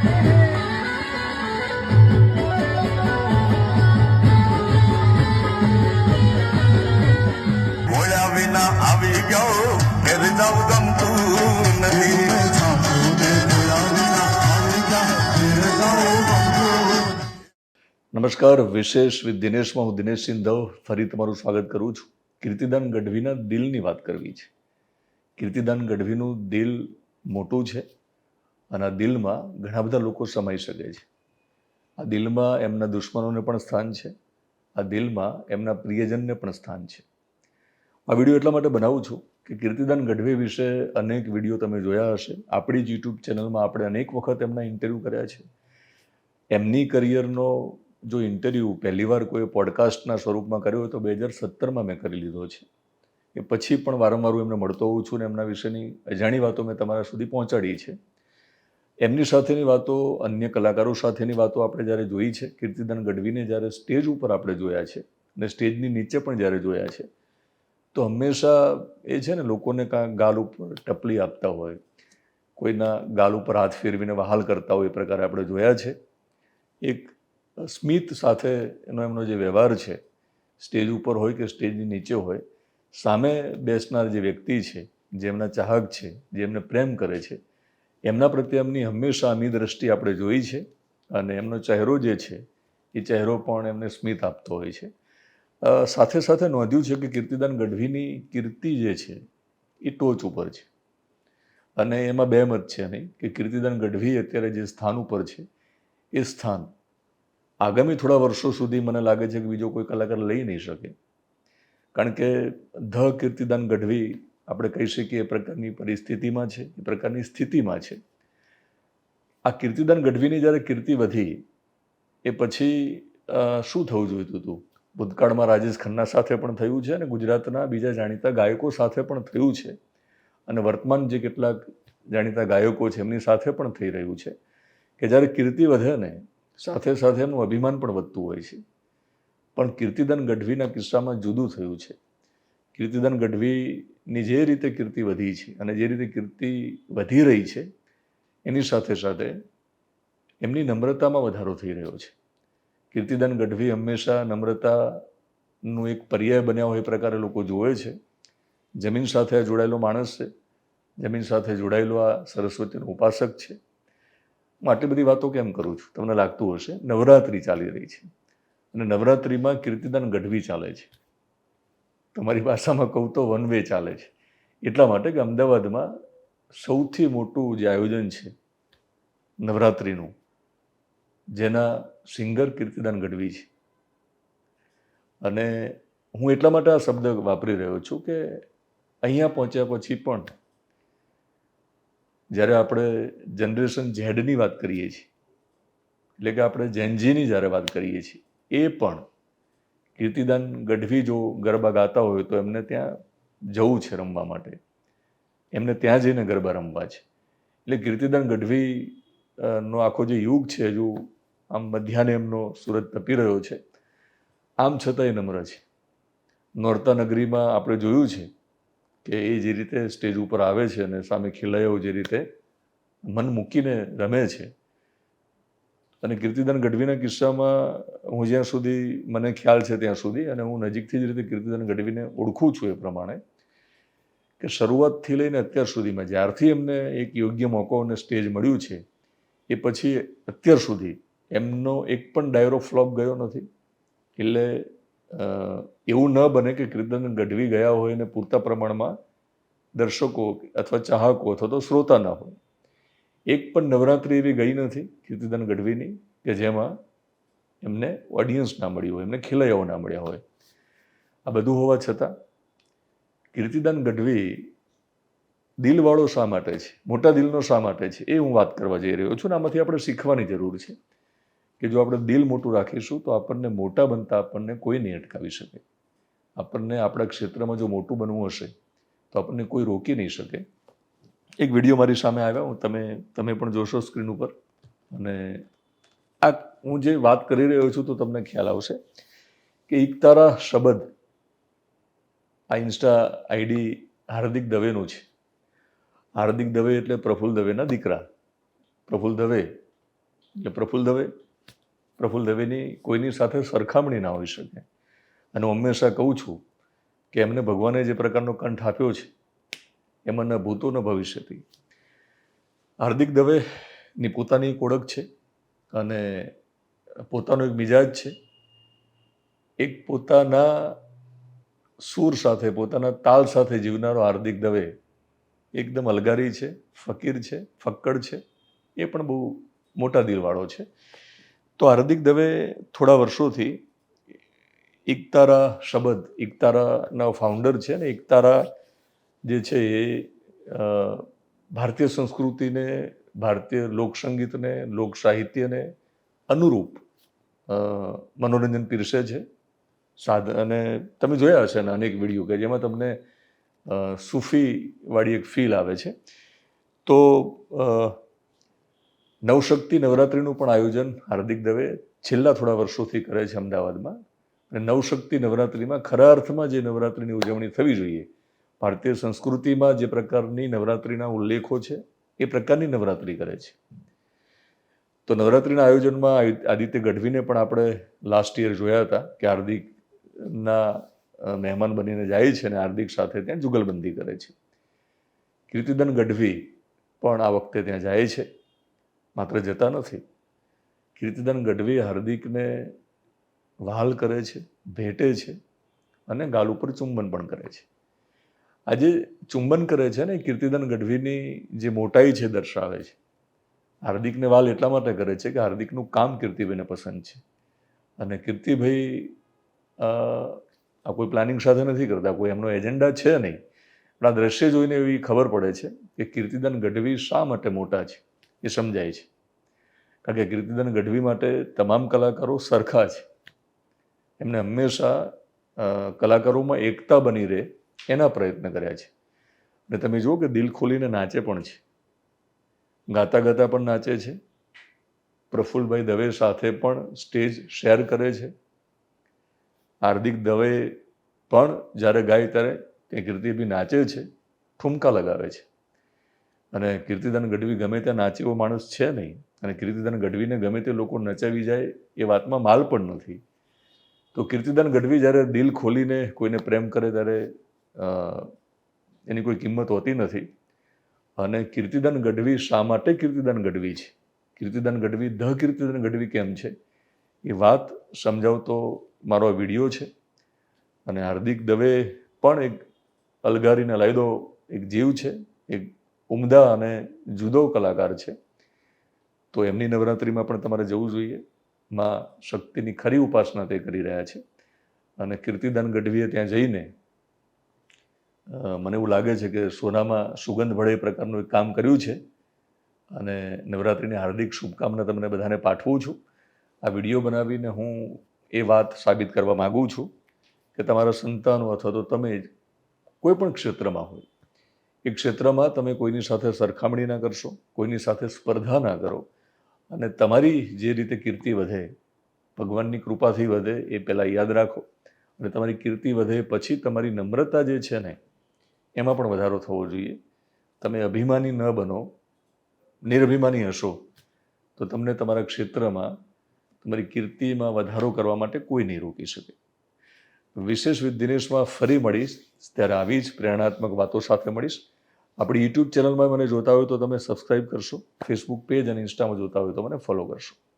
નમસ્કાર, વિશેષ વિથ દિનેશમાં હું દિનેશ સિંધવ, ફરી તમારું સ્વાગત કરું છું. કીર્તિદાન ગઢવીના દિલની વાત કરવી છે. કીર્તિદાન ગઢવીનું દિલ મોટું છે. અને દિલમાં ઘણા બધા લોકો સમાઈ શકે છે. આ દિલમાં એમના દુશ્મનોને પણ સ્થાન છે. આ દિલમાં એમના પ્રિયજનને પણ સ્થાન છે. આ વીડિયો એટલા માટે બનાવું છું કે કીર્તિદાન ગઢવી વિશે અનેક વીડિયો તમે જોયા હશે. આપણી જ યુટ્યુબ ચેનલમાં આપણે અનેક વખત એમના ઇન્ટરવ્યૂ કર્યા છે. એમની કરિયરનો જો ઇન્ટરવ્યૂ પહેલીવાર કોઈ પોડકાસ્ટના સ્વરૂપમાં કર્યો હોય તો બે હજાર સત્તરમાં મેં કરી લીધો છે. એ પછી પણ વારંવાર હું એમને મળતો હોઉં છું ને એમના વિશેની અજાણી વાતો મેં તમારા સુધી પહોંચાડી છે. એમની સાથેની વાતો, અન્ય કલાકારો સાથેની વાતો આપણે જ્યારે જોઈ છે, કીર્તિદાન ગઢવીને જ્યારે સ્ટેજ ઉપર આપણે જોયા છે અને સ્ટેજની નીચે પણ જ્યારે જોયા છે, તો હંમેશા એ છે ને, લોકોને કાં ગાલ ઉપર ટપલી આપતા હોય, કોઈના ગાલ ઉપર હાથ ફેરવીને વહાલ કરતા હોય એ પ્રકારે આપણે જોયા છે. એક સ્મિત સાથે એનો એમનો જે વ્યવહાર છે, સ્ટેજ ઉપર હોય કે સ્ટેજની નીચે હોય, સામે બેસનાર જે વ્યક્તિ છે જે એમના ચાહક છે જે એમને પ્રેમ કરે છે એમના પ્રત્યે એમની હંમેશા અમી દ્રષ્ટિ આપણે જોઈ છે અને એમનો ચહેરો જે છે, એ ચહેરો પણ એમને સ્મિત આપતો હોય છે. સાથે સાથે નોંધ્યું છે કે કીર્તિદાન ગઢવીની કીર્તિ જે છે, એ ટોચ ઉપર છે. અને એમાં બે મત છે નહીં, કે કીર્તિદાન ગઢવી અત્યારે જે સ્થાન ઉપર છે, એ સ્થાન આગામી થોડા વર્ષો સુધી મને લાગે છે કે બીજો કોઈ કલાકાર લઈ નહીં શકે. કારણ કે ધ કીર્તિદાન ગઢવી આપણે કહી શકીએ એ પ્રકારની પરિસ્થિતિમાં છે, એ પ્રકારની સ્થિતિમાં છે. આ કીર્તિદાન ગઢવીની જ્યારે કીર્તિ વધી, એ પછી શું થવું જોઈતું હતું? ભૂતકાળમાં રાજેશ ખન્ના સાથે પણ થયું છે અને ગુજરાતના બીજા જાણીતા ગાયકો સાથે પણ થયું છે. અને વર્તમાન જે કેટલાક જાણીતા ગાયકો છે, એમની સાથે પણ થઈ રહ્યું છે. કે જ્યારે કીર્તિ વધે ને, સાથે સાથે એમનું અભિમાન પણ વધતું હોય છે. પણ કીર્તિદાન ગઢવીના કિસ્સામાં જુદું થયું છે. કીર્તિદાન ગઢવીની જે રીતે કીર્તિ વધી છે અને જે રીતે કીર્તિ વધી રહી છે, એની સાથે સાથે એમની નમ્રતામાં વધારો થઈ રહ્યો છે. કીર્તિદાન ગઢવી હંમેશા નમ્રતાનું એક પર્યાય બન્યા હોય એ પ્રકારે લોકો જોવે છે. જમીન સાથે જોડાયેલો માણસ છે. જમીન સાથે જોડાયેલો આ સરસ્વતીનો ઉપાસક છે. હું આટલી બધી વાતો કેમ કરું છું? તમને લાગતું હશે, નવરાત્રિ ચાલી રહી છે. અને નવરાત્રિમાં કીર્તિદાન ગઢવી ચાલે છે. તમારી ભાષામાં કહું તો વન વે ચાલે છે. એટલા માટે કે અમદાવાદમાં સૌથી મોટું જે આયોજન છે, નવરાત્રિનું, જેના સિંગર કીર્તિદાન ગઢવી છે. અને હું એટલા માટે આ શબ્દ વાપરી રહ્યો છું કે અહીંયા પહોંચ્યા પછી પણ જ્યારે આપણે જનરેશન ઝેડની વાત કરીએ છીએ, એટલે કે આપણે જેનજીની જ્યારે વાત કરીએ છીએ, એ પણ કીર્તિદાન ગઢવી જો ગરબા ગાતા હોય તો એમને ત્યાં જવું છે રમવા માટે. એમને ત્યાં જઈને ગરબા રમવા છે. એટલે કીર્તિદાન ગઢવી નો આખો જે યુગ છે, હજુ આમ મધ્યાહને એમનો સુરત તપી રહ્યો છે, આમ છતાંય નમ્ર છે. નોરતા નગરીમાં આપણે જોયું છે કે એ જે રીતે સ્ટેજ ઉપર આવે છે અને સામે ખિલૈયાઓ જે રીતે મન મૂકીને રમે છે અને કીર્તિદાન ગઢવીના કિસ્સામાં હું જ્યાં સુધી મને ખ્યાલ છે ત્યાં સુધી અને હું નજીકથી જ રીતે કીર્તિદાન ગઢવીને ઓળખું છું એ પ્રમાણે, કે શરૂઆતથી લઈને અત્યાર સુધીમાં જ્યારથી એમને એક યોગ્ય મોકો અને સ્ટેજ મળ્યું છે, એ પછી અત્યાર સુધી એમનો એક પણ ડાયરો ફ્લોપ ગયો નથી. એટલે એવું ન બને કે કીર્તન ગઢવી ગયા હોય ને પૂરતા પ્રમાણમાં દર્શકો અથવા ચાહકો અથવા તો શ્રોતા ના હોય. એક પણ નવરાત્રિ એવી ગઈ નથી, કીર્તિદાન ગઢવીની, કે જેમાં એમને ઓડિયન્સ ના મળ્યું હોય, એમને ખેલૈયાઓ ના મળ્યા હોય. આ બધું હોવા છતાં કીર્તિદાન ગઢવી દિલવાળો શા માટે છે? મોટા દિલનો શા માટે છે? એ હું વાત કરવા જઈ રહ્યો છું ને આમાંથી આપણે શીખવાની જરૂર છે કે જો આપણે દિલ મોટું રાખીશું તો આપણને મોટા બનતા આપણને કોઈ નહીં અટકાવી શકે. આપણને આપણા ક્ષેત્રમાં જો મોટું બનવું હશે તો આપણને કોઈ રોકી નહીં શકે. એક વીડિયો મારી સામે આવ્યા, હું તમે તમે પણ જોશો સ્ક્રીન ઉપર. અને આ હું જે વાત કરી રહ્યો છું તો તમને ખ્યાલ આવશે કે એક તારા શબ્દ આ ઇન્સ્ટા આઈડી હાર્દિક દવેનું છે. હાર્દિક દવે એટલે પ્રફુલ્લ દવેના દીકરા. પ્રફુલ્લ દવે એટલે પ્રફુલ્લ દવે. પ્રફુલ્લ દવેની કોઈની સાથે સરખામણી ના હોઈ શકે. અને હું હંમેશા કહું છું કે એમને ભગવાને જે પ્રકારનો કંઠ આપ્યો છે એમાં ન ભૂતો ન ભવિષ્યથી હાર્દિક દવેની પોતાની એક ઓળખ છે અને પોતાનો એક મિજાજ છે. એક પોતાના સૂર સાથે, પોતાના તાલ સાથે જીવનારો હાર્દિક દવે એકદમ અલગારી છે, ફકીર છે, ફક્કડ છે, એ પણ બહુ મોટા દિલવાળો છે. તો હાર્દિક દવે થોડા વર્ષોથી એકતારા શબ્દ, એકતારાના ફાઉન્ડર છે અને એકતારા જે છે એ ભારતીય સંસ્કૃતિને, ભારતીય લોકસંગીતને લોક સાહિત્યને અનુરૂપ મનોરંજન પીરસે છે. સાધ અને તમે જોયા હશે ને અનેક વીડિયો કે જેમાં તમને સૂફીવાળી એક ફીલ આવે છે. તો નવશક્તિ નવરાત્રિનું પણ આયોજન હાર્દિક દવે છેલ્લા થોડા વર્ષોથી કરે છે અમદાવાદમાં. અને નવશક્તિ નવરાત્રિમાં ખરા અર્થમાં જે નવરાત્રિની ઉજવણી થવી જોઈએ ભારતીય સંસ્કૃતિમાં જે પ્રકારની નવરાત્રિના ઉલ્લેખો છે, એ પ્રકારની નવરાત્રિ કરે છે. તો નવરાત્રિના આયોજનમાં આદિત્ય ગઢવીને પણ આપણે લાસ્ટ યર જોયા હતા કે હાર્દિકના મહેમાન બનીને જાય છે અને હાર્દિક સાથે ત્યાં જુગલબંધી કરે છે. કીર્તિદન ગઢવી પણ આ વખતે ત્યાં જાય છે, માત્ર જતા નથી. કીર્તિદન ગઢવી હાર્દિકને વહાલ કરે છે, ભેટે છે અને ગાલ ઉપર ચુંબન પણ કરે છે. આજે ચુંબન કરે છે ને, કીર્તિદાન ગઢવીની જે મોટાઈ છે દર્શાવે છે. હાર્દિકને વાલ એટલા માટે કરે છે કે હાર્દિકનું કામ કીર્તિભાઈને પસંદ છે. અને કીર્તિભાઈ આ કોઈ પ્લાનિંગ સાથે નથી કરતા, કોઈ એમનો એજન્ડા છે નહીં. પણ આ દ્રશ્ય જોઈને એવી ખબર પડે છે કે કીર્તિદાન ગઢવી શા માટે મોટા છે, એ સમજાય છે. કારણ કે કીર્તિદાન ગઢવી માટે તમામ કલાકારો સરખા છે. એમને હંમેશા કલાકારોમાં એકતા બની રહે એના પ્રયત્ન કર્યા છે. અને તમે જુઓ કે દિલ ખોલીને નાચે પણ છે. ગાતા ગાતા પણ નાચે છે. પ્રફુલ્લભાઈ દવે સાથે પણ સ્ટેજ શેર કરે છે. હાર્દિક દવે પણ જ્યારે ગાય ત્યારે તે કીર્તિભી નાચે છે, ઠુમકા લગાવે છે. અને કીર્તિદાન ગઢવી ગમે ત્યાં નાચે એવો માણસ છે નહીં. અને કીર્તિદાન ગઢવીને ગમે તે લોકો નચાવી જાય એ વાતમાં માલ પણ નથી. તો કીર્તિદાન ગઢવી જ્યારે દિલ ખોલીને કોઈને પ્રેમ કરે ત્યારે એની કોઈ કિંમત હોતી નથી. અને કીર્તિદાન ગઢવી શા માટે કીર્તિદાન ગઢવી છે? કીર્તિદાન ગઢવી, ધ કીર્તિદાન ગઢવી કેમ છે? એ વાત સમજાવતો મારો વીડિયો છે. અને હાર્દિક દવે પણ એક અલગારીને લાયદો એક જીવ છે, એક ઉમદા અને જુદો કલાકાર છે. તો એમની નવરાત્રિમાં પણ તમારે જવું જોઈએ. માં શક્તિની ખરી ઉપાસના તે કરી રહ્યા છે. અને કીર્તિદાન ગઢવીએ ત્યાં જઈને મને એવું લાગે છે કે સોનામાં સુગંધ ભળે એ પ્રકારનું એક કામ કર્યું છે. અને નવરાત્રિની હાર્દિક શુભકામના તમને બધાને પાઠવું છું. આ વીડિયો બનાવીને હું એ વાત સાબિત કરવા માગું છું કે તમારા સંતાનો અથવા તો તમે જ કોઈ પણ ક્ષેત્રમાં હોય, એ ક્ષેત્રમાં તમે કોઈની સાથે સરખામણી ના કરશો, કોઈની સાથે સ્પર્ધા ના કરો અને તમારી જે રીતે કીર્તિ વધે, ભગવાનની કૃપાથી વધે એ પહેલાં યાદ રાખો અને તમારી કીર્તિ વધે પછી તમારી નમ્રતા જે છે ને એમાં પણ વધારો થવો જોઈએ. તમે અભિમાની ન બનો, નિરભિમાની હશો, તો તમને તમારા ક્ષેત્રમાં, તમારી કીર્તિમાં વધારો કરવા માટે કોઈ નહીં રોકી શકે. વિશેષ વિથ દિનેશમાં ફરી મળીશ, ત્યારે આવી જ પ્રેરણાત્મક વાતો સાથે મળીશ. આપણી યુટ્યુબ ચેનલમાં મને જોતા હોય તો તમે સબસ્ક્રાઈબ કરશો ફેસબુક પેજ અને ઇન્સ્ટામાં જોતા હોય તો મને ફોલો કરશો.